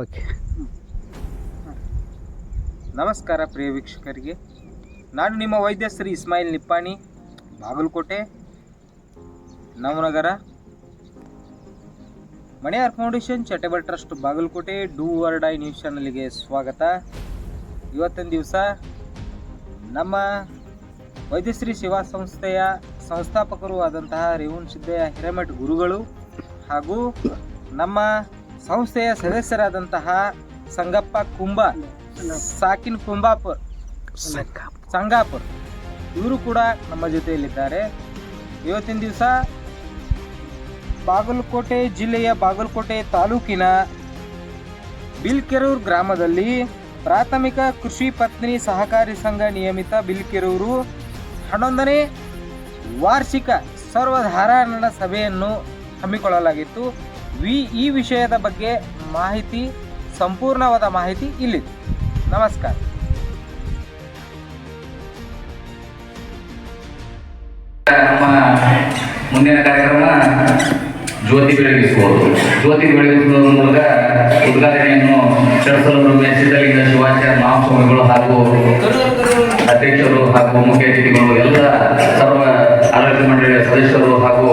Okay. ನಮಸ್ಕಾರ ಪ್ರಿಯ ವೀಕ್ಷಕರಿಗೆ. ನಾನು ನಿಮ್ಮ ವೈದ್ಯ Shri Ismail Nippani, Bagalkote, Navanagar, Maniyar foundation charitable trust, Bagalkote, do ವರ್ಡ್ ಡೈ ನ್ಯೂಸ್ ಚಾನಲ್ಗೆ ಸ್ವಾಗತ. ಇವತ್ತಿನ ದಿವಸ ನಮ್ಮ ವೈದ್ಯಶ್ರೀ ಸೇವಾ ಸಂಸ್ಥೆಯ ಸಂಸ್ಥಾಪಕರು ಆದಂತಹ ರೇವಣ್ ಸಿದ್ದಯ್ಯ ಹಿರೇಮಠ್ ಗುರುಗಳು ಹಾಗೂ ನಮ್ಮ ಸಂಸ್ಥೆಯ ಸದಸ್ಯರಾದಂತಹ ಸಂಗಪ್ಪ ಕುಂಬ, ಸಾಕಿನ್ ಕುಂಬಾಪುರ್, ಸಂಗಾಪುರ್. ಇವರು ಕೂಡ ನಮ್ಮ ಜೊತೆಯಲ್ಲಿದ್ದಾರೆ. ಇವತ್ತಿನ ದಿವಸ ಬಾಗಲಕೋಟೆ ಜಿಲ್ಲೆಯ ಬಾಗಲಕೋಟೆ ತಾಲೂಕಿನ ಬಿಲ್ಕೆರೂರು ಗ್ರಾಮದಲ್ಲಿ ಪ್ರಾಥಮಿಕ ಕೃಷಿ ಪತ್ನಿ ಸಹಕಾರಿ ಸಂಘ ನಿಯಮಿತ ಬಿಲ್ಕೆರೂರು ಹನ್ನೊಂದನೇ ವಾರ್ಷಿಕ ಸರ್ವಧಾರಾಯಣ ಸಭೆಯನ್ನು ಹಮ್ಮಿಕೊಳ್ಳಲಾಗಿತ್ತು. ವಿ ಈ ವಿಷಯದ ಬಗ್ಗೆ ಮಾಹಿತಿ ಸಂಪೂರ್ಣವಾದ ಮಾಹಿತಿ ಇಲ್ಲಿದೆ. ನಮಸ್ಕಾರ. ಮುಂದಿನ ಕಾರ್ಯಕ್ರಮ ಜ್ಯೋತಿ ಬೆಳಗಿಸುವುದು ಜ್ಯೋತಿ ಬೆಳಗಿಸುವುದರ ಮೂಲಕ ಉದ್ಘಾಟನೆಯನ್ನು ಶರಸಲೂರು ಸಿದ್ಧಲಿಂಗ ಶಿವಾಚಾರ್ಯ ಮಹಾಸ್ವಾಮಿಗಳು ಹಾಗೂ ಅಧ್ಯಕ್ಷರು ಹಾಗೂ ಮುಖ್ಯ ಅತಿಥಿಗಳು, ಎಲ್ಲ ಸರ್ವ ಆರೋಗ್ಯ ಮಂಡಳಿಯ ಸದಸ್ಯರು ಹಾಗೂ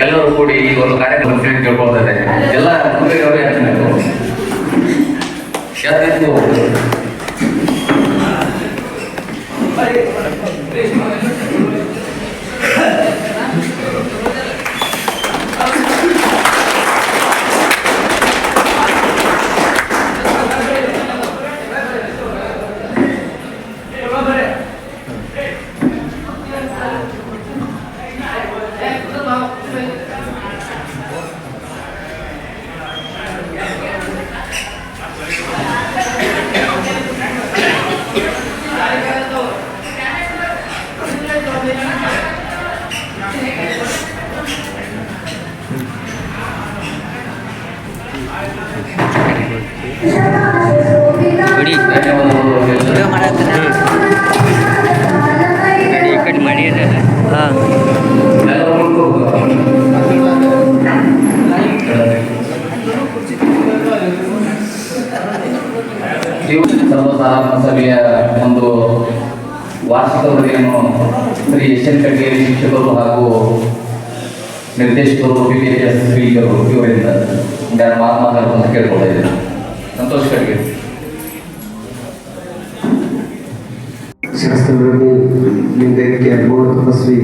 ಎಲ್ಲರೂ ಕೂಡಿ ಈ ಒಂದು ಕಾರ್ಯಕ್ರಮ ಕೇಳ್ಕೊಳ್ತಾರೆ ಎಲ್ಲ ಅವರೇ ಸರ್ವಸಾಧಾರಣ ಸಭೆಯ ಒಂದು ವಾರ್ಷಿಕ ವರದಿಯನ್ನು ಶ್ರೀ ಎನ್ ಕಡ್ಗೇರಿ ಶಿಕ್ಷಕರು ಹಾಗೂ ನಿರ್ದೇಶಕರು ಬಿ ಟಿ ಎಸ್ ಶ್ರೀ ಇವರಿಂದ. ನಾನು ಮಾತನಾಡುವಂತ ಕೇಳ್ಕೊಳ್ತಾ ಇದ್ದೀನಿ. ಸಂತೋಷ್ ಕಡ್ಗೇರಿ ಶಾಸ್ತ್ರಗಳಲ್ಲಿ ಲಿಂಗೈಕ್ಯ ಮೂಲ ತಪಸ್ವಿ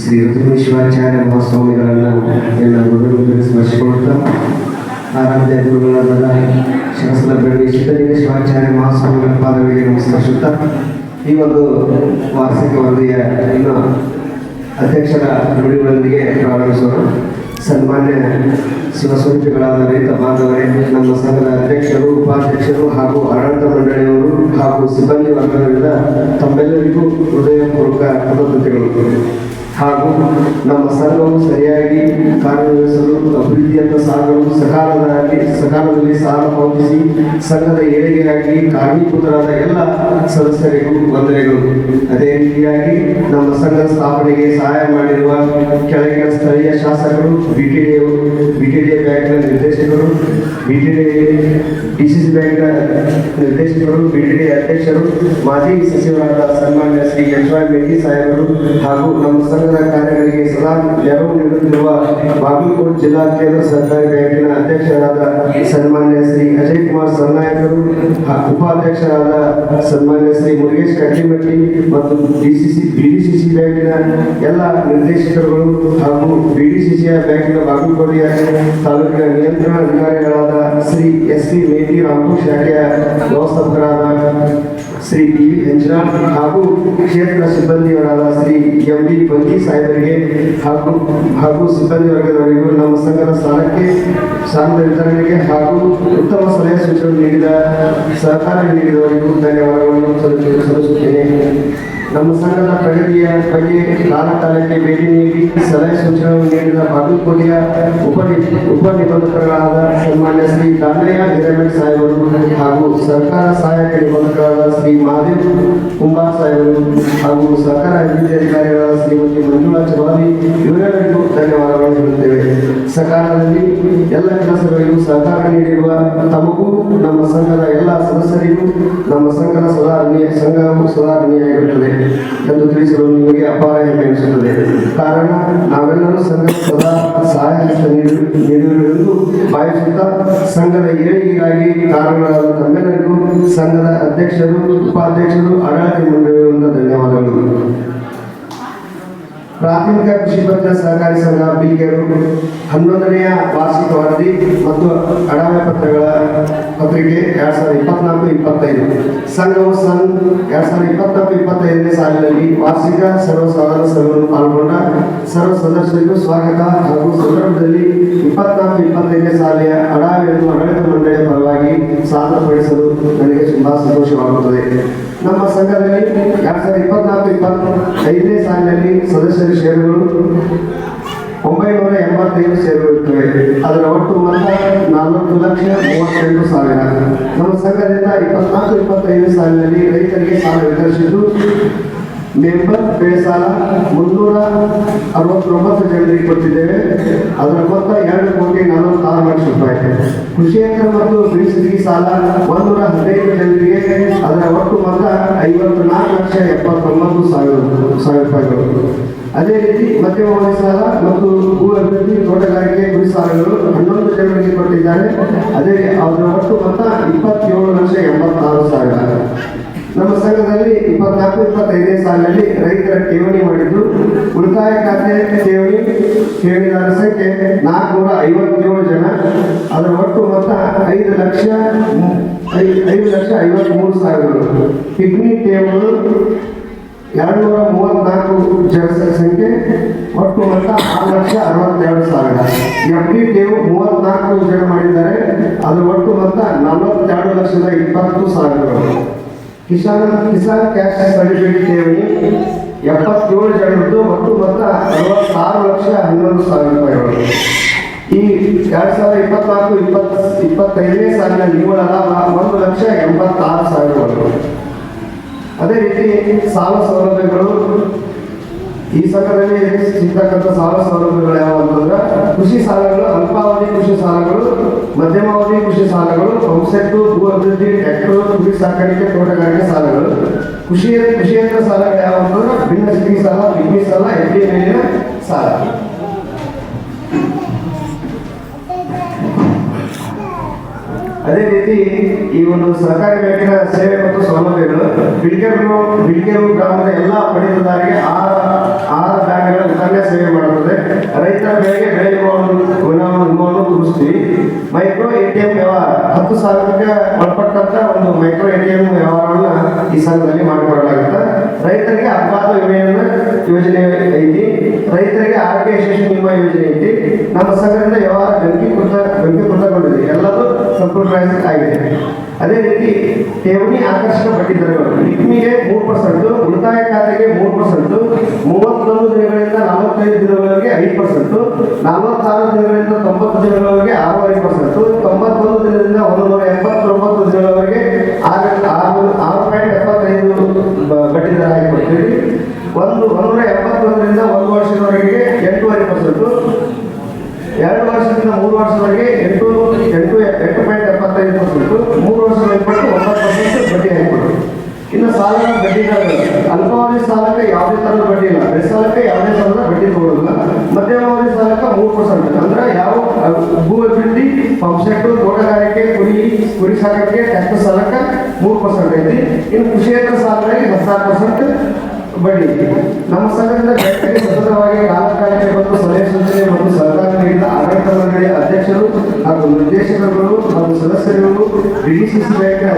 ಶ್ರೀ ರುದ್ರಮೇಶ್ವರಾಚಾರ್ಯ ಮಹಾಸ್ವಾಮಿಗಳನ್ನು ಎಲ್ಲ ಗುರುಗಳು ಸ್ಮರಿಸಿಕೊಳ್ಳುತ್ತಾ ಆರಾಧ್ಯ ಗುರುಗಳಾದ ಶಾಸ್ತ್ರ ಬೆಳಗ್ಗೆ ಸಿದ್ಧಲಿಂಗ ಶಿವಾಚಾರ್ಯ ಮಹಾಸ್ವಾಮಿಗಳ ಪಾದಗಳಿಗೆ ನಮಸ್ಕರಿಸುತ್ತಾ ಈ ಒಂದು ವಾರ್ಷಿಕ ವರದಿಯ ಇನ್ನು ಅಧ್ಯಕ್ಷರ ನುಡಿಗಳೊಂದಿಗೆ ಪ್ರಾರಂಭಿಸೋಣ. ಸನ್ಮಾನ್ಯ ಶಿವಸ್ವರೂಪಿಗಳಾದ ರೈತ ಬಾಂಧವರೇ, ನಮ್ಮ ಸಂಘದ ಅಧ್ಯಕ್ಷರು, ಉಪಾಧ್ಯಕ್ಷರು ಹಾಗೂ ಆಡಳಿತ ಮಂಡಳಿಯವರು ಹಾಗೂ ಸಿಬ್ಬಂದಿ ವರ್ಗದಿಂದ ತಮ್ಮೆಲ್ಲರಿಗೂ ಹೃದಯಪೂರ್ವಕ ಕೃತಜ್ಞತೆಗಳು. ಹಾಗೂ ನಮ್ಮ ಸಂಘವು ಸರಿಯಾಗಿ ಕಾರ್ಯನಿರ್ವಹಿಸಲು ಸಾಗಲು ಸಕಾಲದಲ್ಲಿ ಸಕಾಲದಲ್ಲಿ ಸಾಲ ಪಾವತಿಸಿ, ಸಂಘದ ಏಳಿಗೆಗಾಗಿ ಕಾರಣೀಭೂತರಾದ ಎಲ್ಲ ಸದಸ್ಯರಿಗೂ ವಂದನೆಗಳು. ಅದೇ ರೀತಿಯಾಗಿ ನಮ್ಮ ಸಂಘ ಸ್ಥಾಪನೆಗೆ ಸಹಾಯ ಮಾಡಿರುವ ಕೆಳಗಿನ ಸ್ಥಳೀಯ ಶಾಸಕರು ಬಿಟಿಡಿ ಬಿಟಿಡಿ ಬ್ಯಾಂಕ್ನ ನಿರ್ದೇಶಕರು ಬಿಟಿಡಿ ಡಿಸಿಸಿ ಬ್ಯಾಂಕ್ನ ನಿರ್ದೇಶಕರು ಬಿಟಿಡಿ ಅಧ್ಯಕ್ಷರು, ಮಾಜಿ ಸಚಿವರಾದ ಸನ್ಮಾನ್ಯ ಶ್ರೀ ಎಚ್ ವೈ ಸಾಹೇಬರು ಹಾಗೂ ನಮ್ಮ ಸಂಘದ ಕಾರ್ಯಗಳಿಗೆ ಸದಾ ನೆರವು ನೀಡುತ್ತಿರುವ ಬಾಗಲಕೋಟೆ ಜಿಲ್ಲಾ ಕೇಂದ್ರ ಸರ್ಕಾರಿ ಬ್ಯಾಂಕಿನ ಅಧ್ಯಕ್ಷರಾದ ಸನ್ಮಾನ್ಯ ಶ್ರೀ ಅಜಯ್ ಕುಮಾರ್ ಸನ್ನಾಯಕರು ಉಪಾಧ್ಯಕ್ಷರಾದ ಸನ್ಮಾನ್ಯ ಶ್ರೀ ಮುರುಗೇಶ್ ಕಟ್ಟಿಮಟ್ಟಿ ಮತ್ತು ಡಿಸಿಸಿ ಬಿಡಿಸಿಸಿ ಬ್ಯಾಂಕಿನ ಎಲ್ಲ ನಿರ್ದೇಶಕರುಗಳು ಹಾಗೂ ಬಿಡಿಸಿಸಿಯ ಬ್ಯಾಂಕಿನ ಬಾಗಲಕೋಟೆಯ ತಾಲೂಕಿನ ನಿಯಂತ್ರಣ ಅಧಿಕಾರಿಗಳಾದ ಶ್ರೀ ಎಸ್ ಪಿ ಮೇಟಿ ರಾಮಪುರ್ ಶಾಖೆಯ ವ್ಯವಸ್ಥಾಪಕರಾದ ಶ್ರೀ ಡಿ ವಿ ಹಾಗೂ ಕ್ಷೇತ್ರ ಸಿಬ್ಬಂದಿಯವರಾದ ಶ್ರೀ ಎಂ ಡಿ ಸಾಹೇಬರಿಗೆ ಹಾಗೂ ಹಾಗೂ ಸಿಬ್ಬಂದಿ ವರ್ಗದವರಿಗೂ ನಮ್ಮ ಸಂಘದ ಸ್ಥಾನಕ್ಕೆ ಸ್ಥಾನದ ವಿತರಣೆಗೆ ಹಾಗೂ ಉತ್ತಮ ಸಲಹೆ ಸೂಚನೆ ನೀಡಿದ ಸಹಕಾರ ನೀಡಿದವರಿಗೂ ಧನ್ಯವಾದಗಳನ್ನು ಸಲ್ಲಿಸು- ಸಲ್ಲಿಸುತ್ತೇನೆ. ನಮ್ಮ ಸಂಘದ ಪ್ರಗತಿಯ ಬಗ್ಗೆ ಕಾಲ ಕಾಲಕ್ಕೆ ಭೇಟಿ ನೀಡಿ ಸಲಹೆ ಸೂಚನೆಗಳನ್ನು ನೀಡಿದ ಬಾಗಲಕೋಟೆಯ ಉಪ ನಿಬಂಧಕರಾದ ಸನ್ಮಾನ್ಯ ಶ್ರೀ ದಾಂಡ್ರಿಯ ಹಿರೇಮಠ ಸಾಹೇಬರು ಹಾಗೂ ಸರ್ಕಾರ ಸಹಾಯಕ ನಿಬಂಧಕರಾದ ಶ್ರೀ ಮಹಾದೇವ್ ಕುಂಬಾರ್ ಸಾಹೇಬರು ಹಾಗೂ ಸರ್ಕಾರ ಅಭಿವೃದ್ಧಿ ಅಧಿಕಾರಿಗಳಾದ ಶ್ರೀಮತಿ ಮಂಜುಳಾ ಚೌಧರಿ ಇವರೆಲ್ಲರಿಗೂ ಧನ್ಯವಾದಗಳನ್ನು ಹೇಳುತ್ತೇವೆ. ಸಕಾಲದಲ್ಲಿ ಎಲ್ಲ ಕೆಲಸಗಳಿಗೂ ಸಹಕಾರ ನೀಡಿರುವ ತಮಗೂ, ನಮ್ಮ ಸಂಘದ ಎಲ್ಲ ಸದಸ್ಯರಿಗೂ ನಮ್ಮ ಸಂಘದ ಸುಧಾರಣೆ ಸಂಘವು ಸುಧಾರಣೆಯಾಗಿರುತ್ತದೆ ಎಂದು ತಿಳಿಸಲು ನಿಮಗೆ ಅಪಾರ ಹೆಮ್ಮೆ ಎನಿಸುತ್ತದೆ. ಕಾರಣ, ನಾವೆಲ್ಲರೂ ಸಂಘ ಸದಾ ಸಹಾಯ ಹಸ್ತ ನೀಡಿರುವುದೆಂದು ಭಾವಿಸುತ್ತಾ ಸಂಘದ ಏಳಿಗೆಗಾಗಿ ಕಾರಣರಾದ ತಮ್ಮೆಲ್ಲರಿಗೂ ಸಂಘದ ಅಧ್ಯಕ್ಷರು ಉಪಾಧ್ಯಕ್ಷರು ಆಡಳಿತ ಮಂಡಳಿಯಿಂದ ಧನ್ಯವಾದಗಳು ಪ್ರಾಥಮಿಕ ಕೃಷಿ ಪತ್ತಿನ ಸಹಕಾರಿ ಸಂಘ ಬಿಕೆರು ಹನ್ನೊಂದನೆಯ ವಾರ್ಷಿಕ ವರದಿ ಮತ್ತು ಅಡಾವೆ ಪತ್ರಗಳ ಪತ್ರಿಕೆ ಎರಡ್ ಸಾವಿರದ ಇಪ್ಪತ್ನಾಲ್ಕು, ಇಪ್ಪತ್ತೈದು. ಸಂಘವು ಸನ್ ಎರಡ್ ಸಾವಿರದ ಇಪ್ಪತ್ನಾಲ್ಕು, ಇಪ್ಪತ್ತೈದನೇ ಸಾಲಿನಲ್ಲಿ ವಾರ್ಷಿಕ ಸರ್ವ ಸಹಕಾರ ಸಭೆಯನ್ನು ಪಾಲ್ಗೊಂಡ ಸರ್ವ ಸದಸ್ಯರಿಗೂ ಸ್ವಾಗತ ಹಾಗೂ ಸಂದರ್ಭದಲ್ಲಿ ಇಪ್ಪತ್ನಾಲ್ಕು, ಇಪ್ಪತ್ತೈದನೇ ಸಾಲಿನ ಅಡಾವೆಯನ್ನು ಆಡಳಿತ ಮಂಡಳಿಯ ಪರವಾಗಿ ಸಾಧನಪಡಿಸಲು ನನಗೆ ತುಂಬಾ ಸಂತೋಷವಾಗುತ್ತದೆ. ನಮ್ಮ ಸಂಘದಲ್ಲಿ ಎರಡ್ ಸಾವಿರದ ಇಪ್ಪತ್ನಾಲ್ಕು, ಇಪ್ಪತ್ತೈದನೇ ಸಾಲಿನಲ್ಲಿ ಸದಸ್ಯರ ಷೇರುಗಳು ಒಂಬೈನೂರ ಎಂಬತ್ತೈದು ಷೇರುಗಳಿರುತ್ತವೆ ಅದರ ಒಟ್ಟು ಮೊತ್ತ ನಾಲ್ಕು ಲಕ್ಷ ಮೂವತ್ತೆಂಟು ಸಾವಿರ. ನಮ್ಮ ಸಂಘದಿಂದ ಇಪ್ಪತ್ನಾಲ್ಕು ಇಪ್ಪತ್ತೈದು ಸಾಲಿನಲ್ಲಿ ರೈತರಿಗೆ ಸಾಲ ವಿತರಿಸಿದ್ದು ಮೆಂಬರ್ ಬೆಳೆ ಸಾಲ ಮುನ್ನೂರ ಅರವತ್ತೊಂಬತ್ತು ಜನರಿಗೆ ಕೊಟ್ಟಿದ್ದೇವೆ. ಅದರ ಮೊತ್ತ ಎರಡು ಕೋಟಿ ನಲವತ್ತಾರು ಲಕ್ಷ ರೂಪಾಯಿ. ಕೃಷಿಯೇತರ ಮತ್ತು ಬಿಡಿಸಿದ ಸಾಲ ಒಂದೂರ ಹದಿನೈದು ಜನರಿಗೆ ಅದರ ಒಟ್ಟು ಮೊತ್ತ ಐವತ್ತು ನಾಲ್ಕು ಲಕ್ಷ ಎಪ್ಪತ್ತೊಂಬತ್ತು ಸಾವಿರ ಸಾವಿರ ರೂಪಾಯಿಗಳು. ಅದೇ ರೀತಿ ಮಧ್ಯಮ ಸಾಲ ಮತ್ತು ಭೂ ಅಭಿವೃದ್ಧಿ ತೋಟಗಾರಿಕೆ ಗುರಿ ಸಾಲಗಳು ಹನ್ನೊಂದು ಜನರಿಗೆ ಕೊಟ್ಟಿದ್ದಾರೆ. ಅದೇ ಅದರ ಒಟ್ಟು ಮೊತ್ತ ಇಪ್ಪತ್ತೇಳು ಲಕ್ಷ ಎಂಬತ್ತಾರು ಸಾವಿರ. ನಮ್ಮ ಸಂಘದಲ್ಲಿ ಇಪ್ಪತ್ನಾಲ್ಕು, ಇಪ್ಪತ್ತೈದನೇ ಸಾಲಿನಲ್ಲಿ ರೈತರ ಠೇವಣಿ ಮಾಡಿದ್ದು ಉಳಿತಾಯ ಖಾತೆ ಠೇವಣಿ, ಠೇವಣಿದಾರ ಸಂಖ್ಯೆ ನಾಲ್ಕುನೂರ ಐವತ್ತೇಳು ಜನ. ಅದರ ಒಟ್ಟು ಮೊತ್ತ ಐದು ಲಕ್ಷ ಐದು ಲಕ್ಷ ಐವತ್ಮೂರು ಸಾವಿರ ಕಿಡ್ನಿ ಟೇಬಲ್ ಎರಡು ನೂರ ಮೂವತ್ನಾಲ್ಕು ಜನಸಂಖ್ಯೆ ಸಂಖ್ಯೆ, ಒಟ್ಟು ಮೊತ್ತ ಆರು ಲಕ್ಷ ಅರವತ್ತೆರಡು ಸಾವಿರ. ಎಫ್ ಡಿ ಟೇವು ಮೂವತ್ನಾಲ್ಕು ಜನ ಮಾಡಿದ್ದಾರೆ ಅದರ ಒಟ್ಟು ಮೊತ್ತ ನಲವತ್ತೆರಡು ಲಕ್ಷದ ಇಪ್ಪತ್ತು ಸಾವಿರ ಕಿಸಾನ್ ಕಿಸಾನ್ ಕ್ಯಾಶ್ ಸರ್ಟಿಫಿಕೇಟ್ ಠೇವಣಿ ಎಪ್ಪತ್ತೇಳು ಜನರದ್ದು ಒಟ್ಟು ಮೊತ್ತ ಅರವತ್ತಾರು ಲಕ್ಷ ಹನ್ನೊಂದು ಸಾವಿರ ರೂಪಾಯಿಗಳು. ಈ ಎರಡ್ ಸಾವಿರದ ಇಪ್ಪತ್ನಾಲ್ಕು ಇಪ್ಪತ್ ಇಪ್ಪತ್ತೈದನೇ ಸಾಲಿನ ನಿವ್ವಳ ಒಂದು ಲಕ್ಷ ಎಂಬತ್ತಾರು ಸಾವಿರಗಳು ಅದೇ ರೀತಿ ಸಾಲ ಸೌಲಭ್ಯಗಳು, ಈ ಸಂಘದಲ್ಲಿ ಸಿಗ್ತಕ್ಕಂಥ ಸಾಲ ಸೌಲಭ್ಯಗಳು ಯಾವ ಅಂತಂದ್ರೆ ಕೃಷಿ ಸಾಲಗಳು, ಅಲ್ಪಾವಧಿ ಕೃಷಿ ಸಾಲಗಳು, ಮಧ್ಯಮಾವಧಿ ಕೃಷಿ ಸಾಲಗಳು ಪಂಪ್ಸೆಟ್ಟು ಭೂ ಅಭಿವೃದ್ಧಿ ಟ್ರ್ಯಾಕ್ಟರ್, ಕುರಿ ಸಾಕಾಣಿಕೆ ತೋಟಗಾರಿಕೆ ಸಾಲಗಳು. ಕೃಷಿ ಕೃಷಿಯೇತರ ಸಾಲಗಳು ಯಾವ ಅಂತಂದ್ರೆ ಭಿನ್ನ ಸ್ಥಿತಿ ಸಾಲ ಪಿಗ್ಮಿ ಸಾಲ ಎಫ್ಡಿ ಮೇಲಿನ ಸಾಲ. ಅದೇ ರೀತಿ ಈ ಒಂದು ಸರ್ಕಾರಿ ಬ್ಯಾಂಕಿನ ಸೇವೆ ಮತ್ತು ಸೌಲಭ್ಯಗಳು ಬಿಳಿಕೆರು ಬಿಳಿಕೆರು ಗ್ರಾಮದ ಎಲ್ಲ ಪಡಿತದಾರರಿಗೆ ಆ ಆ ಬ್ಯಾಂಕ್ಗಳ ವಿತರಣೆ ಸೇವೆ ಮಾಡುತ್ತದೆ. ರೈತರ ಬೆಳೆಗೆ ಬೆಳೆ ವಿಮಾವನ್ನು ತುಂಬಿಸ್ತೀವಿ ಮೈಕ್ರೋ ಎ ಟಿ ಎಂ ವ್ಯವಹಾರ. ಹತ್ತು ಸಾವಿರಕ್ಕೆ ಒಳಪಟ್ಟಂತ ಒಂದು ಮೈಕ್ರೋ ಎ ಟಿ ಎಂ ವ್ಯವಹಾರವನ್ನು ಈ ಸಂಘದಲ್ಲಿ ಮಾಡಿಕೊಡಲಾಗುತ್ತೆ. ರೈತರಿಗೆ ಅಪಘಾತ ವಿಮೆಯನ್ನು ಯೋಜನೆ ಐತಿ. ರೈತರಿಗೆ ಆರೋಗ್ಯ ಯಶಸ್ವಿ ವಿಮಾ ಯೋಜನೆ ಐತಿ. ನಮ್ಮ ಸಂಘದಿಂದ ವ್ಯವಹಾರ ಗಂಕೀಕೃತ ಗಂಕೀಕೃತಗೊಂಡಿದೆ ಎಲ್ಲದೂ ಕಂಪ್ಯೂಟರೈಸ್ ಆಗಿದೆ ಅದೇ ರೀತಿ ಠೇವಣಿ ಆಕರ್ಷಕ ಬಡ್ಡಿ ದರಗಳು ಪಿಕ್ಮಿಗೆ ಮೂರು ಪರ್ಸೆಂಟ್ ಉಳಿತಾಯ ಖಾತೆಗೆ ಮೂರು ಪರ್ಸೆಂಟ್ ಮೂವತ್ತೊಂದು ದಿನಗಳಿಂದ ನಲವತ್ತೈದು ದಿನಗಳವರೆಗೆ ಐದು ಪರ್ಸೆಂಟ್ ನಲವತ್ತಾರು ದಿನಗಳಿಂದ ತೊಂಬತ್ತು ದಿನಗಳವರೆಗೆ ಆರು ಪರ್ಸೆಂಟ್ ತೊಂಬತ್ತೊಂದು ದಿನದಿಂದ ಒಂದು ನೂರ ಎಪ್ಪತ್ತೊಂಬತ್ತು ದಿನಗಳವರೆಗೆ ಆರು ಆರು ಆರು ಪಾಯಿಂಟ್ ಎಪ್ಪತ್ತೈದು ಬ- ಬಡ್ಡಿ ದರ ಹಾಕಿ ಕೊಡ್ತೀವಿ ಒಂದು ಒಂದೂರ ಎಪ್ಪತ್ತೊಂದರಿಂದ ಒಂದು ವರ್ಷದವರೆಗೆ ಎಂಟೂವರೆ ಪರ್ಸೆಂಟ್ ಎರಡು ವರ್ಷದಿಂದ ಮೂರು ವರ್ಷದವರೆಗೆ ಎಂಟು ಎಂಟು ಎಂಟು ಪಾಯಿಂಟ್ ಎಪ್ಪತ್ತೈದು ಪರ್ಸೆಂಟ್ ಮೂರು ವರ್ಷದ ಇಪ್ಪತ್ತು ಒಂಬತ್ತು ಪರ್ಸೆಂಟ್ ಬಡ್ಡಿ ಹಾಕಿಕೊಡು ಇನ್ನು ಸಾಲದ ಬಡ್ಡಿ ದರಗಳು ಅಲ್ಪಾವಧಿ ಸಾಲಕ್ಕೆ ಯಾವುದೇ ಥರದ ಬಡ್ಡಿ ಇಲ್ಲ. ಬೆಳೆ ಸಾಲಕ್ಕೆ ಯಾವುದೇ ಥರದ ಬಡ್ಡಿ ತಗೊಳ್ಳೋದಿಲ್ಲ ಮಧ್ಯಮಾವಧಿ ಸಾಲಕ್ಕೆ ಮೂರು ಪರ್ಸೆಂಟ್ ಅಂದ್ರೆ ಯಾವ ಭೂ ಅಭಿವೃದ್ಧಿ ಪಂಪ್ಸೆಟ್ಟು ತೋಟಗಾರಿಕೆ, ಕುರಿ ಕುರಿ ಸಾಲಕ್ಕೆ ಟ್ಯಾಕ್ಟರ್ ಸಾಲಕ್ಕೆ ಮೂರು ಪರ್ಸೆಂಟ್ ಐತಿ. ಇನ್ನು ಕೃಷಿಯೇತರ ಸಾಲದಲ್ಲಿ ಹದಿನಾರು ಪರ್ಸೆಂಟ್ ಬಡ್ಡಿ ನಮ್ಮ ಸಂಘದಿಂದ ಬ್ಯಾಂಕಿಗೆ ಸತತವಾಗಿ ಕಾಲಕಾಲಕ್ಕೆ ಬಂದು ಸಲಹೆ ಸೂಚನೆ ಮತ್ತು ಸಹಕಾರ ನೀಡಿದ ಆಡಳಿತ ಮಂಡಳಿಯ ಅಧ್ಯಕ್ಷರು ಹಾಗೂ ನಿರ್ದೇಶಕರುಗಳು ಹಾಗೂ ಸದಸ್ಯರಿಗೂ ಡಿಡಿಸಿಸಿ ಬ್ಯಾಂಕಿನ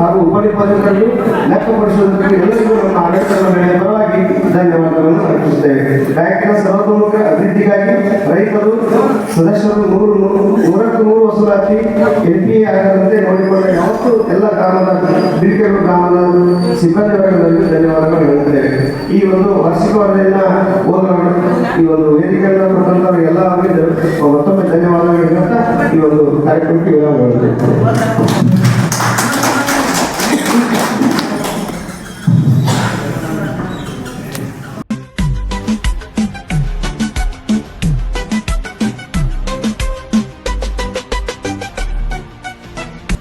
ಹಾಗೂ ಉಪನಿರ್ದೇಶಕರಿಗೂ ಲೆಕ್ಕ ಪರಿಶೋಧಕರಿಗೆ ಎಲ್ಲರಿಗೂ ನಮ್ಮ ಆಡಳಿತ ಮಂಡಳಿಯ ಪರವಾಗಿ ಧನ್ಯವಾದಗಳನ್ನು ಅರ್ಪಿಸುತ್ತೇವೆ. ಬ್ಯಾಂಕ್ನ ಸರ್ವತೋಮುಖ ಅಭಿವೃದ್ಧಿಗಾಗಿ ಸದಸ್ಯರು ನೂರು ನೂರು ನೂರಕ್ಕೂ ನೂರು ವಸೂಲಾತಿ ಎಂ ಪಿ ಆಗದಂತೆ ನೋಡಿಕೊಂಡ ಯಾವತ್ತೂ ಎಲ್ಲ ಗ್ರಾಮದ ಬಿಲ್ಕೆರು ಗ್ರಾಮದ ಸಿಬ್ಬಂದಿ ವರ್ಗದಲ್ಲಿ ಧನ್ಯವಾದಗಳು ಹೇಳುತ್ತೇವೆ ಈ ಒಂದು ವಾರ್ಷಿಕ ವರದಿಯನ್ನ ಓದೋಣ ಈ ಒಂದು ವೇದಿಕೆಯನ್ನು ಕೊಟ್ಟಂತ ಎಲ್ಲ ಮತ್ತೊಮ್ಮೆ ಧನ್ಯವಾದಗಳು ಹೇಳ್ತಾ ಈ ಒಂದು ಕಾರ್ಯಕ್ರಮಕ್ಕೆ ವಿರಾಮ